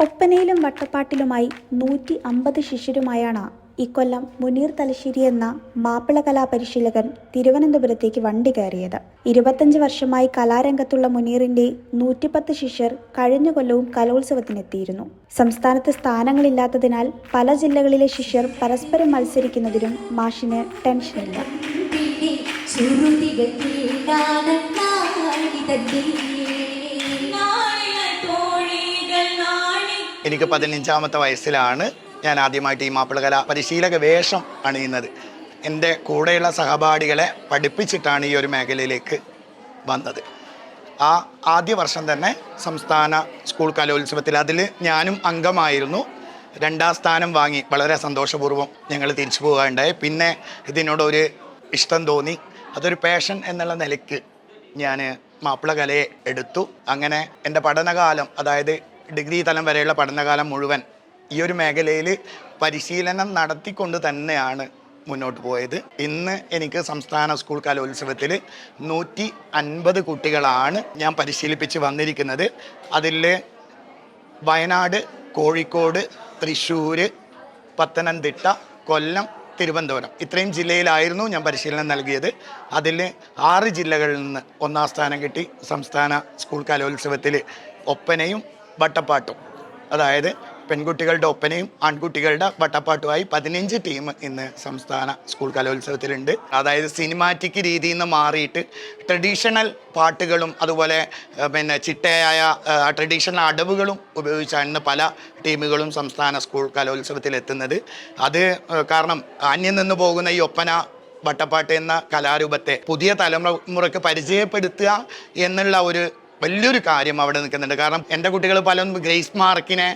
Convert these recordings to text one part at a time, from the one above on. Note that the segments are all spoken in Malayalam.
ഒപ്പനയിലും വട്ടപ്പാട്ടിലുമായി നൂറ്റി അമ്പത് ശിഷ്യരുമായാണ് ഇക്കൊല്ലം മുനീർ തലശ്ശേരി എന്ന മാപ്പിള കലാ പരിശീലകൻ തിരുവനന്തപുരത്തേക്ക് വണ്ടി കയറിയത്. ഇരുപത്തഞ്ച് വർഷമായി കലാരംഗത്തുള്ള മുനീറിന്റെ നൂറ്റിപ്പത്ത് ശിഷ്യർ കഴിഞ്ഞ കൊല്ലവും കലോത്സവത്തിനെത്തിയിരുന്നു. സംസ്ഥാനത്ത് സ്ഥാനങ്ങളില്ലാത്തതിനാൽ പല ജില്ലകളിലെ ശിഷ്യർ പരസ്പരം മത്സരിക്കുന്നതിനും മാഷിന് ടെൻഷനില്ല. എനിക്ക് പതിനഞ്ചാമത്തെ വയസ്സിലാണ് ഞാൻ ആദ്യമായിട്ട് ഈ മാപ്പിളകല പരിശീലക വേഷം അണിയുന്നത്. എന്റെ കൂടെയുള്ള സഹപാഠികളെ പഠിപ്പിച്ചിട്ടാണ് ഈ ഒരു മേഖലയിലേക്ക് വന്നത്. ആ ആദ്യ വർഷം തന്നെ സംസ്ഥാന സ്കൂൾ കലോത്സവത്തിൽ അതിൽ ഞാനും അംഗമായിരുന്നു. രണ്ടാം സ്ഥാനം വാങ്ങി വളരെ സന്തോഷപൂർവം ഞങ്ങൾ തിരിച്ചു പോകാനുണ്ടായി പിന്നെ ഇതിനോടൊരു ഇഷ്ടം തോന്നി. അതൊരു പാഷൻ എന്നുള്ള നിലയ്ക്ക് ഞാൻ മാപ്പിളകലയെ എടുത്തു. അങ്ങനെ എന്റെ പഠനകാലം അതായത് ഡിഗ്രി തലം വരെയുള്ള പഠനകാലം മുഴുവൻ ഈ ഒരു മേഖലയിൽ പരിശീലനം നടത്തിക്കൊണ്ട് തന്നെയാണ് മുന്നോട്ട് പോയത്. ഇന്ന് എനിക്ക് സംസ്ഥാന സ്കൂൾ കലോത്സവത്തിൽ നൂറ്റി അൻപത് കുട്ടികളാണ് ഞാൻ പരിശീലിപ്പിച്ച് വന്നിരിക്കുന്നത്. അതിൽ വയനാട് കോഴിക്കോട് തൃശ്ശൂർ പത്തനംതിട്ട കൊല്ലം തിരുവനന്തപുരം ഇത്രയും ജില്ലയിലായിരുന്നു ഞാൻ പരിശീലനം നൽകിയത്. അതിൽ ആറ് ജില്ലകളിൽ നിന്ന് ഒന്നാം സ്ഥാനം കിട്ടി. സംസ്ഥാന സ്കൂൾ കലോത്സവത്തിൽ ഒപ്പനയും വട്ടപ്പാട്ടും. അതായത് പെൺകുട്ടികളുടെ ഒപ്പനയും ആൺകുട്ടികളുടെ വട്ടപ്പാട്ടുമായി പതിനഞ്ച് ടീം ഇന്ന് സംസ്ഥാന സ്കൂൾ കലോത്സവത്തിലുണ്ട്. അതായത് സിനിമാറ്റിക് രീതിയിൽ നിന്ന് മാറിയിട്ട് ട്രഡീഷണൽ പാട്ടുകളും അതുപോലെ പിന്നെ ചിട്ടയായ ട്രഡീഷണൽ അടവുകളും ഉപയോഗിച്ചാണ് ഇന്ന് പല ടീമുകളും സംസ്ഥാന സ്കൂൾ കലോത്സവത്തിൽ എത്തുന്നത്. അത് കാരണം അന്യം നിന്ന് പോകുന്ന ഈ ഒപ്പന വട്ടപ്പാട്ട് എന്ന കലാരൂപത്തെ പുതിയ തലമുറയ്ക്ക് പരിചയപ്പെടുത്തുക എന്നുള്ള ഒരു വലിയൊരു കാര്യം അവിടെ നിൽക്കുന്നുണ്ട്. കാരണം എന്റെ കുട്ടികൾ പലരും ഗ്രേസ് മാർക്കിനെ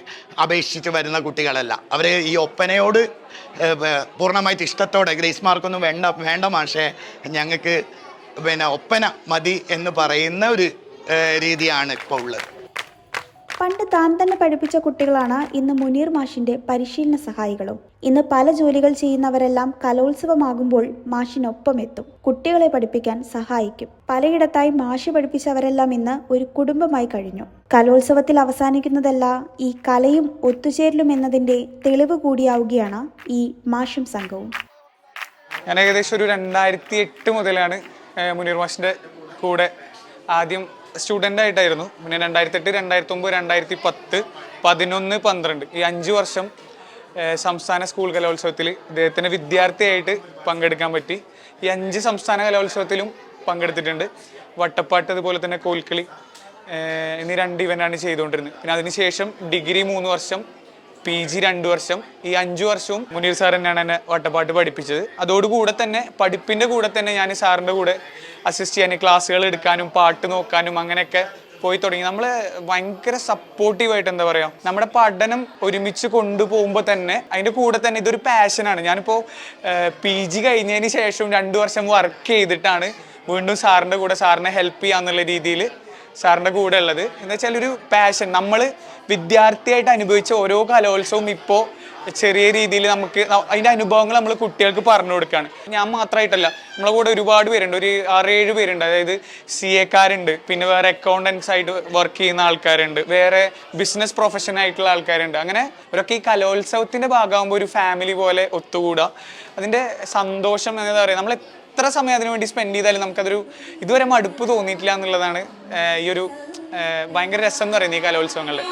അപേക്ഷിച്ച് വരുന്ന കുട്ടികളല്ല. അവർ ഈ ഒപ്പനയോട് പൂർണമായിട്ട് ഇഷ്ടത്തോടെ ഗ്രേസ് മാർക്കൊന്നും വേണ്ട വേണ്ട മാഷേ ഞങ്ങൾക്ക് പിന്നെ ഒപ്പന മതി എന്ന് പറയുന്ന ഒരു രീതിയാണ് ഇപ്പോൾ ഉള്ളത്. പണ്ട് താൻ തന്നെ പഠിപ്പിച്ച കുട്ടികളാണ് ഇന്ന് മുനീർ മാഷിന്റെ പരിശീലന സഹായികളും. ഇന്ന് പല ജോലികൾ ചെയ്യുന്നവരെല്ലാം കലോത്സവമാകുമ്പോൾ മാഷിനൊപ്പം എത്തും. കുട്ടികളെ പഠിപ്പിക്കാൻ സഹായിക്കും. പലയിടത്തായി മാഷി പഠിപ്പിച്ചവരെല്ലാം ഇന്ന് ഒരു കുടുംബമായി കഴിഞ്ഞു. കലോത്സവത്തിൽ അവസാനിക്കുന്നതല്ല ഈ കലയും ഒത്തുചേരലും എന്നതിന്റെ തെളിവ് കൂടിയാവുകയാണ് ഈ മാഷും സംഘവും. ഞാൻ ഏകദേശം ഒരു രണ്ടായിരത്തി എട്ട് മുതലാണ് മുനീർ മാഷിന്റെ കൂടെ ആദ്യം സ്റ്റുഡന്റ് ആയിട്ടായിരുന്നു. പിന്നെ രണ്ടായിരത്തി എട്ട് രണ്ടായിരത്തി ഒമ്പത് രണ്ടായിരത്തി പത്ത് പതിനൊന്ന് പന്ത്രണ്ട്. ഈ അഞ്ച് വർഷം സംസ്ഥാന സ്കൂൾ കലോത്സവത്തിൽ ഇദ്ദേഹത്തിന് വിദ്യാർത്ഥിയായിട്ട് പങ്കെടുക്കാൻ പറ്റി. ഈ അഞ്ച് സംസ്ഥാന കലോത്സവത്തിലും പങ്കെടുത്തിട്ടുണ്ട്. വട്ടപ്പാട്ട് അതുപോലെ തന്നെ കോൽക്കളി എന്നീ രണ്ട് ഇവന്റാണ് ചെയ്തുകൊണ്ടിരുന്നത്. പിന്നെ അതിനുശേഷം ഡിഗ്രി മൂന്ന് വർഷം പി ജി രണ്ട് വർഷം ഈ അഞ്ചു വർഷവും മുനീർ സാർ തന്നെയാണ് എന്നെ വട്ടപ്പാട്ട് പഠിപ്പിച്ചത്. അതോടുകൂടെ തന്നെ പഠിപ്പിന്റെ കൂടെ തന്നെ ഞാൻ സാറിന്റെ കൂടെ അസിസ്റ്റ് ചെയ്യാൻ ക്ലാസ്സുകൾ എടുക്കാനും പാട്ട് നോക്കാനും അങ്ങനെയൊക്കെ പോയി തുടങ്ങി. നമ്മൾ ഭയങ്കര സപ്പോർട്ടീവായിട്ട് എന്താ പറയുക നമ്മുടെ പഠനം ഒരുമിച്ച് കൊണ്ടുപോകുമ്പോൾ തന്നെ അതിന്റെ കൂടെ തന്നെ ഇതൊരു പാഷനാണ് ഞാനിപ്പോൾ പി ജി കഴിഞ്ഞതിന് ശേഷം രണ്ട് വർഷം വർക്ക് ചെയ്തിട്ടാണ് വീണ്ടും സാറിന്റെ കൂടെ സാറിനെ ഹെൽപ്പ് ചെയ്യാന്നുള്ള രീതിയിൽ സാറിന്റെ കൂടെ ഉള്ളത് എന്ന് വെച്ചാൽ ഒരു പാഷൻ നമ്മൾ വിദ്യാർത്ഥിയായിട്ട് അനുഭവിച്ച ഓരോ കലോത്സവവും ഇപ്പോൾ ചെറിയ രീതിയിൽ നമുക്ക് അതിന്റെ അനുഭവങ്ങൾ നമ്മൾ കുട്ടികൾക്ക് പറഞ്ഞു കൊടുക്കുകയാണ് ഞാൻ മാത്രമായിട്ടല്ല നമ്മളെ കൂടെ ഒരുപാട് പേരുണ്ട്. ഒരു ആറേഴ് പേരുണ്ട്. അതായത് സി എക്കാരുണ്ട് പിന്നെ വേറെ അക്കൗണ്ടൻസ് ആയിട്ട് വർക്ക് ചെയ്യുന്ന ആൾക്കാരുണ്ട്. വേറെ ബിസിനസ് പ്രൊഫഷൻ ആയിട്ടുള്ള ആൾക്കാരുണ്ട്. അങ്ങനെ ഇവരൊക്കെ ഈ കലോത്സവത്തിന്റെ ഭാഗമാകുമ്പോൾ ഒരു ഫാമിലി പോലെ ഒത്തുകൂടുക അതിന്റെ സന്തോഷം എന്താ പറയുക നമ്മൾ എത്ര സമയം അതിനു വേണ്ടി സ്പെൻഡ് ചെയ്താലും നമുക്കതൊരു ഇതുവരെ മടുപ്പ് തോന്നിയിട്ടില്ല എന്നുള്ളതാണ് ഈ ഒരു ഭയങ്കര രസം എന്ന് പറയുന്നത് ഈ കലോത്സവങ്ങളിൽ